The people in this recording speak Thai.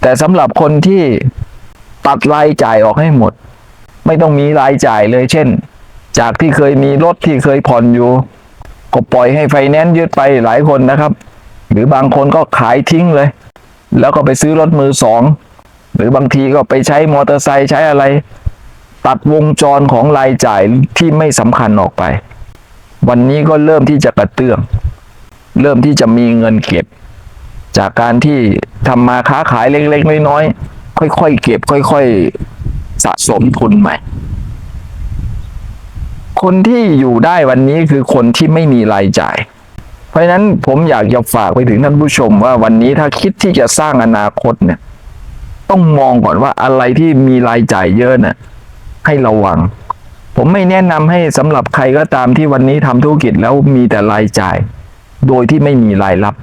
แต่สำหรับคนที่ตัดรายจ่ายออกให้หมด ไม่ต้องมีรายจ่ายเลยเช่น จากที่เคยมีรถที่เคยผ่อนอยู่ ก็ปล่อยให้ไฟแนนซ์ยึดไปหลายคนนะครับ หรือบางคนก็ขายทิ้งเลย แล้วก็ไปซื้อรถมือสองหรือบางทีก็ไปใช้มอเตอร์ไซค์ใช้อะไร ตัดวงจรของรายจ่ายที่ไม่สำคัญออกไป วันนี้ก็เริ่มที่จะกระเตื้อง เริ่มที่จะมีเงินเก็บ จากการที่ทำมาค้าขายเล็กๆน้อยๆค่อยๆเก็บ ค่อย ๆ สะสมทุนใหม่ คนที่อยู่ได้วันนี้คือคนที่ไม่มีรายจ่าย เพราะฉะนั้นผมอยากจะฝากไปถึงท่านผู้ชมว่าวันนี้ถ้าคิดที่จะสร้างอนาคตเนี่ย ต้องมองก่อนว่าอะไรที่มีรายจ่ายเยอะน่ะให้ระวัง ผมไม่แนะนำให้สำหรับใครก็ตามที่วันนี้ทำธุรกิจแล้วมีแต่รายจ่าย โดยที่ไม่มีรายรับ